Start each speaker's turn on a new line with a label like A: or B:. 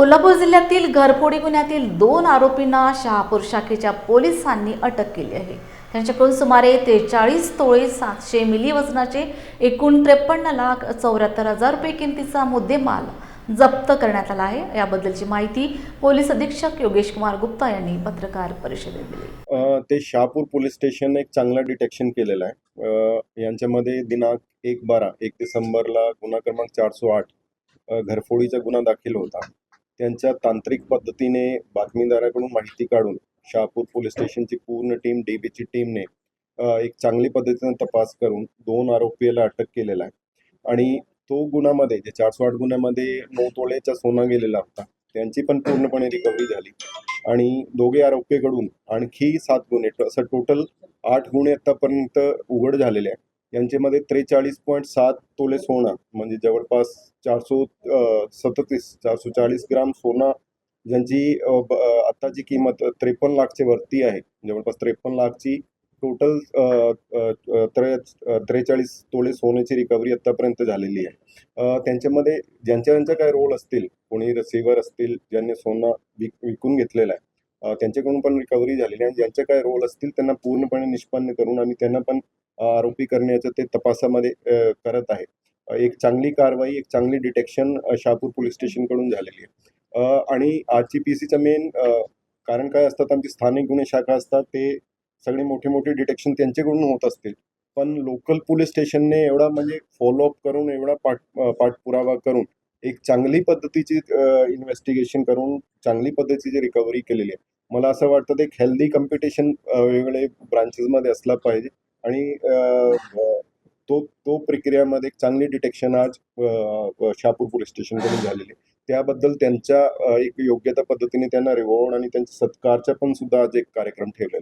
A: कोल्हापूर जिल्ह्यातील घरफोडी गुन्ह्यातील दोन आरोपींना शहापूर शाखेच्या पोलिसांनी अटक केली आहे. त्यांच्याकडून सुमारे त्रेचाळीस तोळे सातशे मिली वजनाचे एकूण त्रेपन्न लाख चौऱ्याहत्तर हजार रुपये किमतीचा मुद्देमाल जप्त करण्यात आला आहे. याबद्दलची माहिती पोलीस अधीक्षक योगेश कुमार गुप्ता यांनी पत्रकार परिषदेत दिली.
B: ते शहापूर पोलीस स्टेशन एक चांगलं डिटेक्शन केलेलं आहे. यांच्यामध्ये दिनांक एक बारा एक डिसेंबरला गुन्हा क्रमांक चारशे आठ घरफोडीचा गुन्हा दाखल होता. त्यांच्या तांत्रिक पद्धतीने बातमीदाराकडून माहिती काढून शहापूर पोलीस स्टेशनची पूर्ण टीम डीबीची टीमने एक चांगली पद्धतीने तपास करून दोन आरोपीला अटक केलेला आहे. आणि तो गुन्ह्यामध्ये जे चारशे आठ गुन्ह्यामध्ये नऊ तोळ्याचा सोना गेलेला होता त्यांची पण पूर्णपणे रिकव्हरी झाली. आणि दोघे आरोपीकडून आणखी सात गुन्हे असं टोटल आठ गुन्हे आतापर्यंत उघड झालेले आहे यांच्यामध्ये त्रेचाळीस पॉईंट सात तोले सोनं म्हणजे जवळपास चारशे सदतीस चारशे चाळीस ग्राम सोना ज्यांची ब- आत्ताची किंमत त्रेपन्न लाखच्या वरती आहे जवळपास त्रेपन्न लाखची टोटल त्रे त्रेचाळीस तोळे सोन्याची रिकव्हरी आत्तापर्यंत झालेली आहे. त्यांच्यामध्ये ज्यांच्या ज्यांचा काय रोल असतील कोणी रसिवर असतील ज्यांनी सोनं विक विकून घेतलेलं आहे त्यांच्याकडून पण रिकव्हरी झालेली आणि ज्यांचे काय रोल असतील त्यांना पूर्णपणे निष्पन्न करून आणि त्यांना पण आरोपी करण्याचं ते तपासामध्ये करत आहे. एक चांगली कारवाई एक चांगली डिटेक्शन शहापूर पोलीस स्टेशनकडून झालेली आहे. आणि आजची पी सीचं मेन कारण काय असतात आमची स्थानिक गुन्हे शाखा असतात ते सगळे मोठे मोठे डिटेक्शन त्यांच्याकडून होत असतील. पण लोकल पोलीस स्टेशनने एवढा म्हणजे फॉलोअप करून एवढा पाठ पाठपुरावा करून एक चांगली पद्धतीची इन्व्हेस्टिगेशन करून चांगली पद्धतीची रिकव्हरी केलेली आहे. मला असं वाटतं ते एक हेल्दी कम्पिटिशन वेगवेगळे ब्रांचेसमध्ये असला पाहिजे. आणि तो तो प्रक्रियामध्ये एक चांगली डिटेक्शन आज शहापूर पोलीस स्टेशनकडून झालेली आहे. त्याबद्दल त्यांच्या एक योग्य त्या पद्धतीने त्यांना रिवॉर्ड आणि त्यांच्या सत्कारचा पण सुद्धा आज एक कार्यक्रम ठेवलेला आहे.